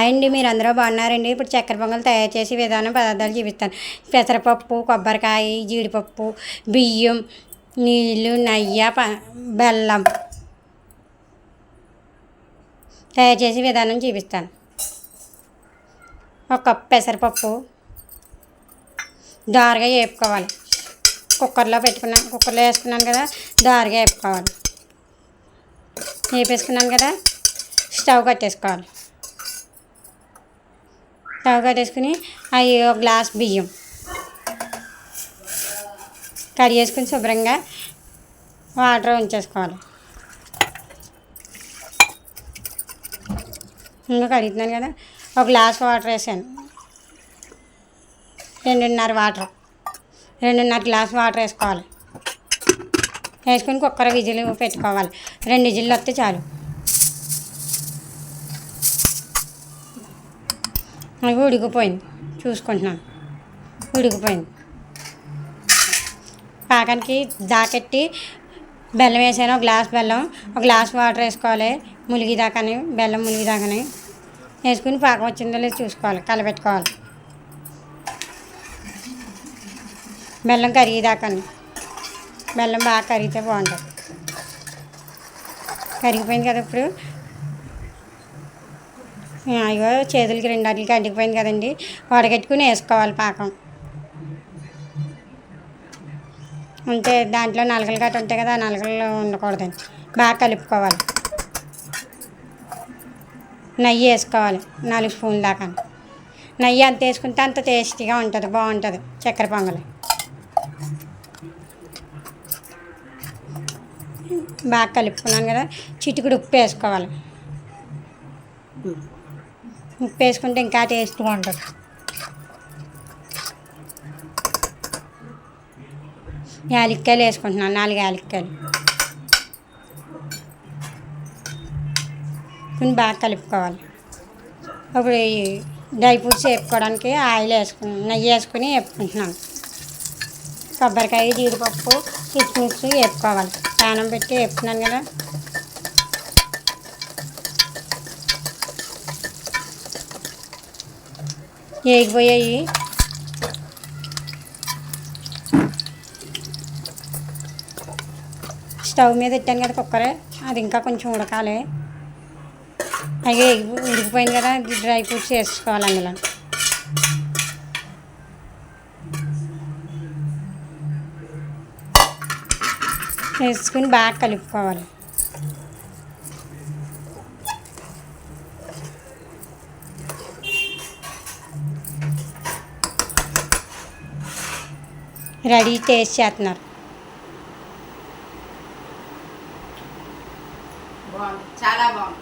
Hi అండి మీరు అందరూ బాగున్నారండి. ఇప్పుడు చక్కెర పొంగల్ తయారు చేసే విధానం పదార్థాలు చూపిస్తాను. పెసరపప్పు కొబ్బరికాయ జీడిపప్పు బియ్యం నీళ్ళు నయ్య ప బెల్లం తయారు చేసే విధానం చూపిస్తాను. ఒక కప్ పెసరపప్పు దారుగా వేపుకోవాలి. కుక్కర్లో పెట్టుకున్నాను కుక్కర్లో వేసుకున్నాను కదా దారుగా వేపుకోవాలి. వేపేసుకున్నాను కదా స్టవ్ కట్టేసుకోవాలి. స్టవ్ కట్టేసుకుని అవి ఒక గ్లాస్ బియ్యం. కడిగేసుకుని శుభ్రంగా వాటర్ ఉంచేసుకోవాలి. ఇంకా కడుగుతున్నాను కదా ఒక గ్లాస్ వాటర్ వేసాను. రెండున్నర వాటర్ రెండున్నర గ్లాస్ వాటర్ వేసుకోవాలి. వేసుకుని కుక్కర్ విజిల్ పెట్టుకోవాలి. రెండు విజిల్లు వస్తే చాలు. అది ఉడికిపోయింది. చూసుకుంటున్నాను. ఉడికిపోయింది. పాకానికి దాకెట్టి బెల్లం వేసాను ఒక గ్లాస్ బెల్లం ఒక గ్లాస్ వాటర్ వేసుకోవాలి. ములిగి దాకాని బెల్లం ములిగి దాకాని వేసుకుని పాకం వచ్చిందో లేదో చూసుకోవాలి కలపెట్టుకోవాలి బెల్లం కరిగేదాకాని. బెల్లం బాగా కరిగితే బాగుంటుంది. కరిగిపోయింది కదా ఇప్పుడు. అయ్యో చేతులకి రెండాటికి అట్లకి కదండి. వడగట్టుకుని వేసుకోవాలి పాకం. అంటే దాంట్లో నలకలు గట్ట ఉంటాయి కదా ఆ నలకలు ఉండకూడదండి బాగా కలుపుకోవాలి. నెయ్యి వేసుకోవాలి నాలుగు స్పూన్ల దాకా. నెయ్యి అంత వేసుకుంటే అంత టేస్టీగా ఉంటుంది బాగుంటుంది చక్కెర పొంగలి. బాగా కలుపుకున్నాను కదా చిటికుడు ఉప్పు వేసుకోవాలి. ఉప్పు వేసుకుంటే ఇంకా టేస్ట్గా ఉంటుంది యాలక్కాయలు వేసుకుంటున్నాను నాలుగు యాలక్కాయలు. కొన్ని బాగా కలుపుకోవాలి. ఇప్పుడు డ్రై ఫ్రూట్స్ వేపుకోవడానికి ఆయిల్ వేసుకుని నెయ్యి వేసుకుని వేపుకుంటున్నాను. కొబ్బరికాయ జీడిపప్పు కిస్మిస్ వేపుకోవాలి. పానం పెట్టి వేపుకున్నాను కదా. వేగిపోయాయి స్టవ్ మీద పెట్టాను కదా కుక్కర్. అది ఇంకా కొంచెం ఉడకాలి. అలాగే ఉడికిపోయింది కదా డ్రై ఫ్రూట్స్ వేసుకోవాలి అందులో. వేసుకుని బాగా కలుపుకోవాలి. రెడీ టేస్ట్ చేస్తున్నారు. చాలా బాగుంది.